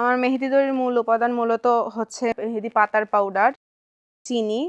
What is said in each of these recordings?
আমার মেহেদি তৈরির মূল উপাদান মূলত হচ্ছে মেহেদি পাতার পাউডার চিনি,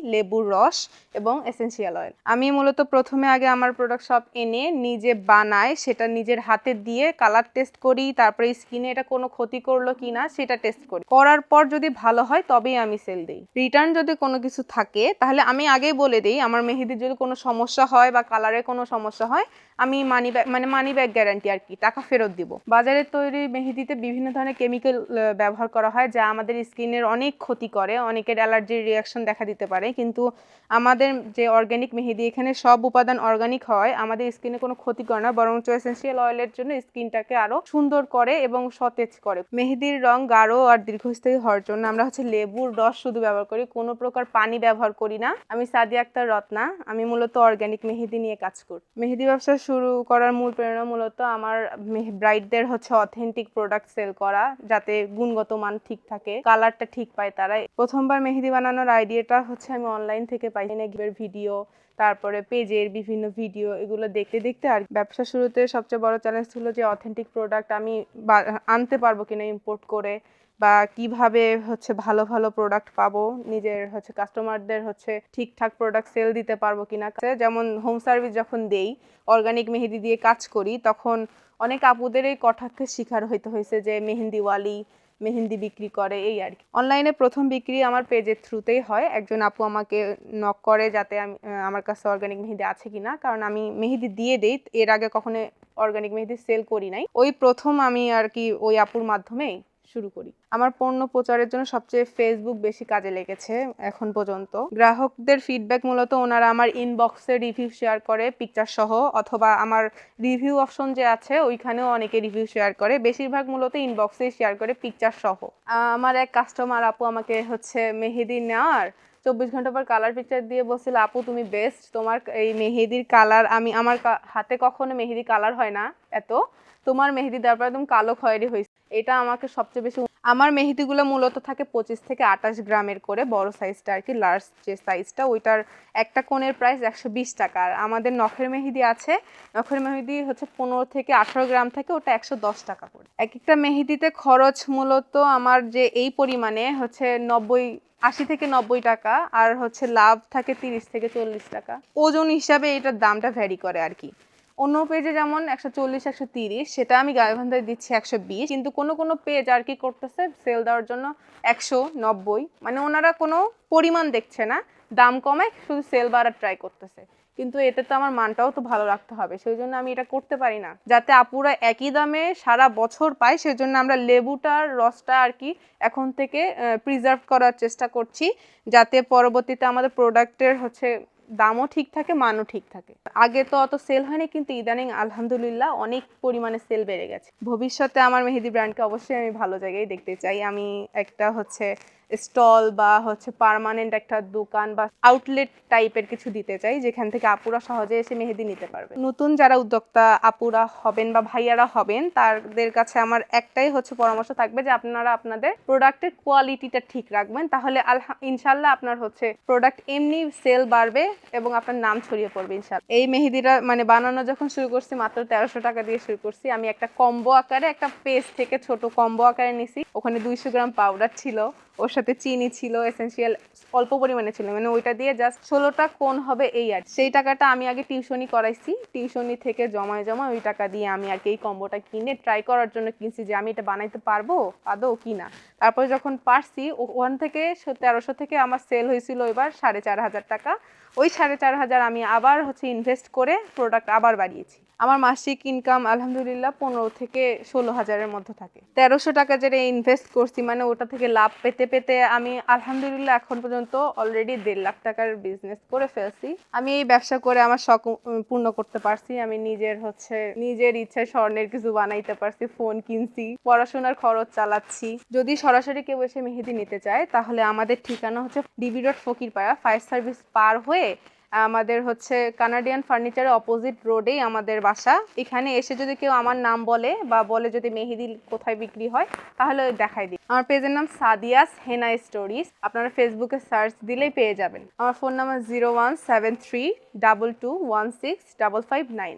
লেবুর রস এবং এসেনশিয়াল অয়েল আমি মূলত প্রথমে আগে আমার প্রোডাক্ট সব এনে নিজে বানাই, সেটা নিজের হাতে দিয়ে কালার টেস্ট করি, তারপরে স্কিনে এটা কোনো ক্ষতি করল কি না সেটা টেস্ট করি। করার পর যদি ভালো হয় তবেই আমি সেল দিই। রিটার্ন যদি কোনো কিছু থাকে, তাহলে আমি আগেই বলে দিই, আমার মেহেদির যদি কোনো সমস্যা হয় বা কালারের কোনো সমস্যা হয় আমি মানি ব্যাগ মানে মানি ব্যাগ গ্যারান্টি আর কি, টাকা ফেরত দিব। বাজারের তৈরি মেহেদিতে বিভিন্ন ধরনের কেমিক্যাল ব্যবহার করা হয় যা আমাদের স্কিনের অনেক ক্ষতি করে, অনেকের অ্যালার্জির রিয়াকশন দেখা দিতে পারে। কিন্তু আমাদের যে অর্গ্যানিক মেহেদি, এখানে সব উপাদান অর্গানিক হয়, আমাদের স্কিনে কোনো ক্ষতি করে না, বরঞ্চ এসেন্সিয়াল অয়েলের জন্য স্কিনটাকে আরও সুন্দর করে এবং সতেজ করে। মেহেদির রং গাঢ় আর দীর্ঘস্থায়ী হওয়ার জন্য আমরা হচ্ছে লেবুর রস শুধু ব্যবহার করি, কোনো প্রকার পানি ব্যবহার করি না। আমি সাদিয়া আক্তার রত্না, আমি মূলত অর্গ্যানিক মেহেদি নিয়ে কাজ করি। মেহেদি ব্যবসা শুরু করার মূল প্রেরণা মূলত আমার ব্রাইডদের হচ্ছে অথেন্টিক প্রোডাক্ট সেল করা, যাতে গুণগত মান ঠিক থাকে কালারটা ঠিক পায় তারা প্রথমবার মেহেদি বানানোর আইডিয়াটা হচ্ছে আমি অনলাইন থেকে পাই। নেগিবের ভিডিও তারপরে পেজের বিভিন্ন ভিডিও এগুলো দেখতে দেখতে আর ব্যবসা শুরুতে সবচেয়ে বড় চ্যালেঞ্জ ছিল যে অথেন্টিক প্রোডাক্ট আমি আনতে পারব কিনা ইম্পোর্ট করে। বা কীভাবে হচ্ছে ভালো ভালো প্রোডাক্ট পাবো, নিজের হচ্ছে কাস্টমারদের হচ্ছে ঠিকঠাক প্রোডাক্ট সেল দিতে পারব কিনা। যেমন হোম সার্ভিস যখন দেই অর্গানিক মেহেদি দিয়ে কাজ করি, তখন অনেক আপুদের এই কটাক্ষের শিকার হইতে হয়েছে যে মেহেন্দিওয়ালি মেহেন্দি বিক্রি করে, এই আর কি। অনলাইনে প্রথম বিক্রি আমার পেজের থ্রুতেই হয়। একজন আপু আমাকে নক করে যাতে আমি আমার কাছে অর্গানিক মেহেদি আছে কি না কারণ আমি মেহেদি দিয়ে দিই, এর আগে কখনো অর্গানিক মেহেদি সেল করি নাই। ওই প্রথম আমি আর কি ওই আপুর মাধ্যমেই শুরু করি। আমার পণ্য প্রচারের জন্য সবচেয়ে ফেসবুক বেশি কাজে লেগেছে এখন পর্যন্ত। গ্রাহকদের ফিডব্যাক মূলত ওনারা আমার ইনবক্সে রিভিউ শেয়ার করে পিকচার সহ অথবা আমার রিভিউ অপশন যে আছে ওইখানেও অনেকে রিভিউ শেয়ার করে। বেশিরভাগ মূলত ইনবক্সেই শেয়ার করে পিকচার সহ। আমার এক কাস্টমার আপু আমাকে হচ্ছে মেহেদি নেওয়ার চব্বিশ ঘণ্টা পর কালার পিকচার দিয়ে বলছিল, আপু, তুমি বেস্ট তোমার এই মেহেদির কালার আমি, আমার হাতে কখনো মেহেদি কালার হয় না এত। তোমার মেহেদি দেওয়ার পর একদম কালো খয়েরি হয়েছে। এটা আমাকে সবচেয়ে বেশি আমার মেহেদিগুলো মূলত থাকে পঁচিশ থেকে আঠাশ গ্রামের করে, বড় সাইজটা আর কি লার্জ যে সাইজটা ওইটার একটা কোণের প্রাইস একশো বিশ টাকা। আর আমাদের নখের মেহেদি আছে, নখের মেহেদি হচ্ছে পনেরো থেকে আঠারো গ্রাম থাকে, ওটা একশো দশ টাকা করে। এক একটা মেহেদিতে খরচ মূলত আমার যে এই পরিমাণে হচ্ছে নব্বই, আশি থেকে নব্বই টাকা, আর হচ্ছে লাভ থাকে তিরিশ থেকে চল্লিশ টাকা। ওজন হিসাবে এটার দামটা ভ্যারি করে আর কি। অন্য পেজে যেমন একশো চল্লিশ, একশো তিরিশ, সেটা আমি গাইবান্ধায় দিচ্ছি একশো বিশ, কিন্তু কোনো কোনো পেজ আর কি করতেছে সেল দেওয়ার জন্য একশো নব্বই। মানে ওনারা কোনো পরিমাণ দেখছে না, দাম কমে শুধু সেল বাড়ার ট্রাই করতেছে। কিন্তু এতে তো আমার মানটাও তো ভালো রাখতে হবে সেই জন্য আমি এটা করতে পারি না। যাতে আপুরা একই দামে সারা বছর পায়, সেজন্য আমরা লেবুটার রসটা আর কি এখন থেকে প্রিজার্ভ করার চেষ্টা করছি, যাতে পরবর্তীতে আমাদের প্রোডাক্টের হচ্ছে দামও ঠিক থাকে, মানও ঠিক থাকে। আগে তো অত সেল হয়নি, কিন্তু ইদানিং আলহামদুলিল্লাহ অনেক পরিমাণে সেল বেড়ে গেছে। ভবিষ্যতে আমার মেহেদি ব্র্যান্ডকে অবশ্যই আমি ভালো জায়গায় দেখতে চাই। আমি একটা হচ্ছে স্টল বা হচ্ছে পার্মানেন্ট একটা দোকান বা আউটলেট টাইপের কিছু দিতে চাই, যেখান থেকে আপুরা সহজে এসে মেহেদি নিতে পারবে। নতুন যারা উদ্যোক্তা আপুরা হবেন বা ভাইয়ারা হবেন, তাদের কাছে আমার একটাই হচ্ছে পরামর্শ থাকবে যে আপনারা আপনাদের প্রোডাক্টের কোয়ালিটিটা ঠিক রাখবেন। তাহলে আলহা, ইনশাল্লাহ আপনার হচ্ছে প্রোডাক্ট এমনি সেল বাড়বে এবং আপনার নাম ছড়িয়ে পড়বে ইনশাল্লাহ। এই মেহেদিটা মানে বানানো যখন শুরু করছি, মাত্র তেরোশো টাকা দিয়ে শুরু করছি, আমি একটা কম্বো আকারে, একটা পেজ থেকে ছোট কম্বো আকারে নিছি। ওখানে দুইশো গ্রাম পাউডার ছিল। ওর সাথে চিনি ছিল এসেন্সিয়াল অল্প পরিমাণে ছিল। মানে ওইটা দিয়ে জাস্ট ষোলোটা কোন হবে এই আর সেই টাকাটা আমি আগে টিউশনি করাইছি। টিউশনি থেকে জমায় জমা ওই টাকা দিয়ে আমি আর এই কম্বোটা কিনে ট্রাই করার জন্য কিনছি যে আমি এটা বানাইতে পারব আদৌ কি না। তারপরে যখন পারছি ওখান থেকে তেরোশো থেকে আমার সেল হয়েছিল এবার সাড়ে চার হাজার টাকা। ওই সাড়ে চার হাজার আমি আবার হচ্ছে ইনভেস্ট করে প্রোডাক্ট আবার বাড়িয়েছি। আমার মাসিক ইনকাম আলহামদুলিল্লাহ পনেরো থেকে ষোলো হাজারের মধ্যে থাকে। তেরোশো টাকা যেটা ইনভেস্ট করছি মানে ওটা থেকে লাভ পেতে পেতে আমি আলহামদুলিল্লাহ এখন পর্যন্ত অলরেডি দেড় লাখ টাকার বিজনেস করে ফেলছি। আমি এই ব্যবসা করে আমার শখ পূর্ণ করতে পারছি। আমি নিজের হচ্ছে নিজের ইচ্ছায় স্বর্ণের কিছু বানাইতে পারছি ফোন কিনছি, পড়াশোনার খরচ চালাচ্ছি। যদি সরাসরি কেউ এসে মেহেদি নিতে চায়, তাহলে আমাদের ঠিকানা হচ্ছে DB road Fakirpara fire service পার হয়ে আমাদের হচ্ছে কানাডিয়ান ফার্নিচারের অপোজিট রোডেই আমাদের বাসা। এখানে এসে যদি কেউ আমার নাম বলে বা বলে যদি মেহেদি কোথায় বিক্রি হয়, তাহলে দেখাই দিই। আমার পেজের নাম সাদিয়াস হেনা স্টোরিজ। আপনারা ফেসবুকে সার্চ দিলেই পেয়ে যাবেন। আমার phone number zero one seven three double two one six double five nine